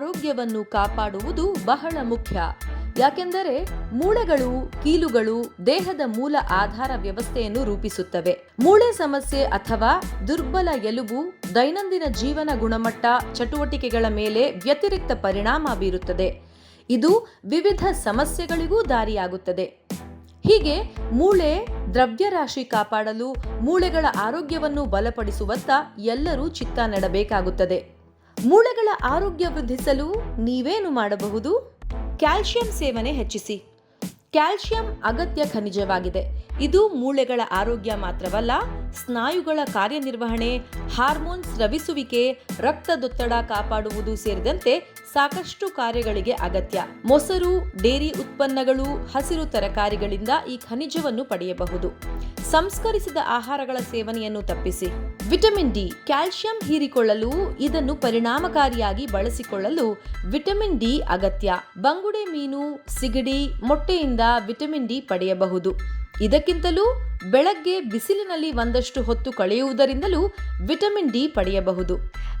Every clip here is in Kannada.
ಆರೋಗ್ಯವನ್ನು ಕಾಪಾಡುವುದು ಬಹಳ ಮುಖ್ಯ. ಯಾಕೆಂದರೆ ಮೂಳೆಗಳು, ಕೀಲುಗಳು ದೇಹದ ಮೂಲ ಆಧಾರ ವ್ಯವಸ್ಥೆಯನ್ನು ರೂಪಿಸುತ್ತವೆ. ಮೂಳೆ ಸಮಸ್ಯೆ ಅಥವಾ ದುರ್ಬಲ ಎಲುಬು ದೈನಂದಿನ ಜೀವನ ಗುಣಮಟ್ಟ ಚಟುವಟಿಕೆಗಳ ಮೇಲೆ ವ್ಯತಿರಿಕ್ತ ಪರಿಣಾಮ ಬೀರುತ್ತದೆ. ಇದು ವಿವಿಧ ಸಮಸ್ಯೆಗಳಿಗೂ ದಾರಿಯಾಗುತ್ತದೆ. ಹೀಗೆ ಮೂಳೆ ದ್ರವ್ಯರಾಶಿ ಕಾಪಾಡಲು ಮೂಳೆಗಳ ಆರೋಗ್ಯವನ್ನು ಬಲಪಡಿಸುವತ್ತ ಎಲ್ಲರೂ ಚಿತ್ತ ನೆಡಬೇಕಾಗುತ್ತದೆ. ಮೂಳೆಗಳ ಆರೋಗ್ಯ ವೃದ್ಧಿಸಲು ನೀವೇನು ಮಾಡಬಹುದು? ಕ್ಯಾಲ್ಸಿಯಂ ಸೇವನೆ ಹೆಚ್ಚಿಸಿ. ಕ್ಯಾಲ್ಸಿಯಂ ಅಗತ್ಯ ಖನಿಜವಾಗಿದೆ. ಇದು ಮೂಳೆಗಳ ಆರೋಗ್ಯ ಮಾತ್ರವಲ್ಲ, ಸ್ನಾಯುಗಳ ಕಾರ್ಯನಿರ್ವಹಣೆ ಹಾರ್ಮೋನ್ ಸ್ರವಿಸುವಿಕೆ ರಕ್ತದೊತ್ತಡ ಕಾಪಾಡುವುದು ಸೇರಿದಂತೆ ಸಾಕಷ್ಟು ಕಾರ್ಯಗಳಿಗೆ ಅಗತ್ಯ. ಮೊಸರು, ಡೇರಿ ಉತ್ಪನ್ನಗಳು, ಹಸಿರು ತರಕಾರಿಗಳಿಂದ ಈ ಖನಿಜವನ್ನು ಪಡೆಯಬಹುದು. ಸಂಸ್ಕರಿಸಿದ ಆಹಾರಗಳ ಸೇವನೆಯನ್ನು ತಪ್ಪಿಸಿ. ವಿಟಮಿನ್ ಡಿ ಕ್ಯಾಲ್ಸಿಯಂ ಹೀರಿಕೊಳ್ಳಲು, ಇದನ್ನು ಪರಿಣಾಮಕಾರಿಯಾಗಿ ಬಳಸಿಕೊಳ್ಳಲು ವಿಟಮಿನ್ ಡಿ ಅಗತ್ಯ. ಬಂಗುಡೆ ಮೀನು, ಸಿಗಡಿ, ಮೊಟ್ಟೆಯಿಂದ ವಿಟಮಿನ್ ಡಿ ಪಡೆಯಬಹುದು. ಇದಕ್ಕಿಂತಲೂ ಬೆಳಗ್ಗೆ ಬಿಸಿಲಿನಲ್ಲಿ ಒಂದಷ್ಟು ಹೊತ್ತು ಕಳೆಯುವುದರಿಂದಲೂ ವಿಟಮಿನ್ ಡಿ ಪಡೆಯಬಹುದು.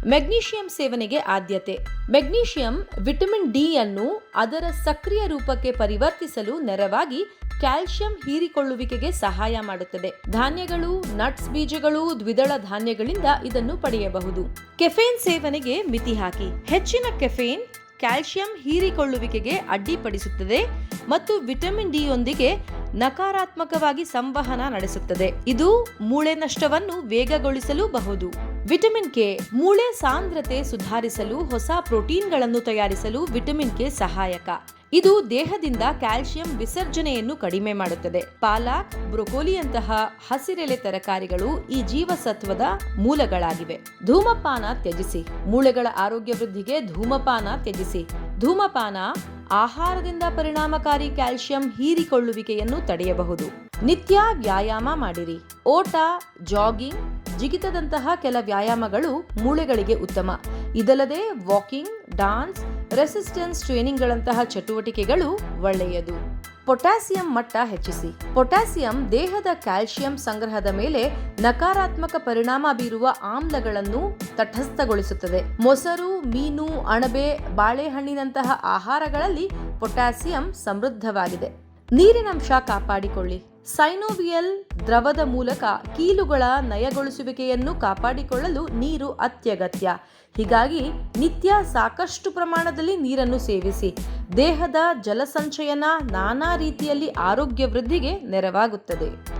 ಮೆಗ್ನೀಷಿಯಂ ಸೇವನೆಗೆ ಆದ್ಯತೆ. ಮೆಗ್ನೀಷಿಯಂ ವಿಟಮಿನ್ ಡಿ ಅನ್ನು ಅದರ ಸಕ್ರಿಯ ರೂಪಕ್ಕೆ ಪರಿವರ್ತಿಸಲು ನೆರವಾಗಿ ಕ್ಯಾಲ್ಸಿಯಂ ಹೀರಿಕೊಳ್ಳುವಿಕೆಗೆ ಸಹಾಯ ಮಾಡುತ್ತದೆ. ಧಾನ್ಯಗಳು, ನಟ್ಸ್ ಬೀಜಗಳು, ದ್ವಿದಳ ಧಾನ್ಯಗಳಿಂದ ಇದನ್ನು ಪಡೆಯಬಹುದು. ಕೆಫೇನ್ ಸೇವನೆಗೆ ಮಿತಿ ಹಾಕಿ. ಹೆಚ್ಚಿನ ಕೆಫೇನ್ ಕ್ಯಾಲ್ಸಿಯಂ ಹೀರಿಕೊಳ್ಳುವಿಕೆಗೆ ಅಡ್ಡಿಪಡಿಸುತ್ತದೆ ಮತ್ತು ವಿಟಮಿನ್ ಡಿ ಯೊಂದಿಗೆ ನಕಾರಾತ್ಮಕವಾಗಿ ಸಂವಹನ ನಡೆಸುತ್ತದೆ. ಇದು ಮೂಳೆ ನಷ್ಟವನ್ನು ವೇಗಗೊಳಿಸಲೂಬಹುದು ವಿಟಮಿನ್ ಕೆ, ಮೂಳೆ ಸಾಂದ್ರತೆ ಸುಧಾರಿಸಲು ಹೊಸ ಪ್ರೋಟೀನ್ಗಳನ್ನು ತಯಾರಿಸಲು ವಿಟಮಿನ್ ಕೆ ಸಹಾಯಕ. ಇದು ದೇಹದಿಂದ ಕ್ಯಾಲ್ಸಿಯಂ ವಿಸರ್ಜನೆಯನ್ನು ಕಡಿಮೆ ಮಾಡುತ್ತದೆ. ಪಾಲಕ್ ಬ್ರೊಕೋಲಿಯಂತಹ ಹಸಿರೆಲೆ ತರಕಾರಿಗಳು ಈ ಜೀವಸತ್ವದ ಮೂಲಗಳಾಗಿವೆ. ಧೂಮಪಾನ ತ್ಯಜಿಸಿ. ಮೂಳೆಗಳ ಆರೋಗ್ಯ ವೃದ್ಧಿಗೆ ಧೂಮಪಾನ ತ್ಯಜಿಸಿ. ಧೂಮಪಾನ ಆಹಾರದಿಂದ ಪರಿಣಾಮಕಾರಿ ಕ್ಯಾಲ್ಸಿಯಂ ಹೀರಿಕೊಳ್ಳುವಿಕೆಯನ್ನು ತಡೆಯಬಹುದು. ನಿತ್ಯ ವ್ಯಾಯಾಮ ಮಾಡಿರಿ. ಓಟ, ಜಾಗಿಂಗ್, ಜಿಗಿತದಂತಹ ಕೆಲ ವ್ಯಾಯಾಮಗಳು ಮೂಳೆಗಳಿಗೆ ಉತ್ತಮ. ಇದಲ್ಲದೆ ವಾಕಿಂಗ್, ಡಾನ್ಸ್ ರೆಸಿಸ್ಟೆನ್ಸ್ ಟ್ರೈನಿಂಗ್ಗಳಂತಹ ಚಟುವಟಿಕೆಗಳು ಒಳ್ಳೆಯದು. ಪೊಟ್ಯಾಸಿಯಂ ಮಟ್ಟ ಹೆಚ್ಚಿಸಿ. ಪೊಟ್ಯಾಸಿಯಂ ದೇಹದ ಕ್ಯಾಲ್ಸಿಯಂ ಸಂಗ್ರಹದ ಮೇಲೆ ನಕಾರಾತ್ಮಕ ಪರಿಣಾಮ ಬೀರುವ ಆಮ್ಲಗಳನ್ನು ತಟಸ್ಥಗೊಳಿಸುತ್ತದೆ. ಮೊಸರು, ಮೀನು, ಅಣಬೆ, ಬಾಳೆಹಣ್ಣಿನಂತಹ ಆಹಾರಗಳಲ್ಲಿ ಪೊಟ್ಯಾಸಿಯಂ ಸಮೃದ್ಧವಾಗಿದೆ. ನೀರಿನಂಶ ಕಾಪಾಡಿಕೊಳ್ಳಿ. ಸೈನೋವಿಯಲ್ ದ್ರವದ ಮೂಲಕ ಕೀಲುಗಳ ನಯಗೊಳಿಸುವಿಕೆಯನ್ನು ಕಾಪಾಡಿಕೊಳ್ಳಲು ನೀರು ಅತ್ಯಗತ್ಯ. ಹೀಗಾಗಿ ನಿತ್ಯ ಸಾಕಷ್ಟು ಪ್ರಮಾಣದಲ್ಲಿ ನೀರನ್ನು ಸೇವಿಸಿ, ದೇಹದ ಜಲಸಂಚಯನ ನಾನಾ ರೀತಿಯಲ್ಲಿ ಆರೋಗ್ಯ ವೃದ್ಧಿಗೆ ನೆರವಾಗುತ್ತದೆ.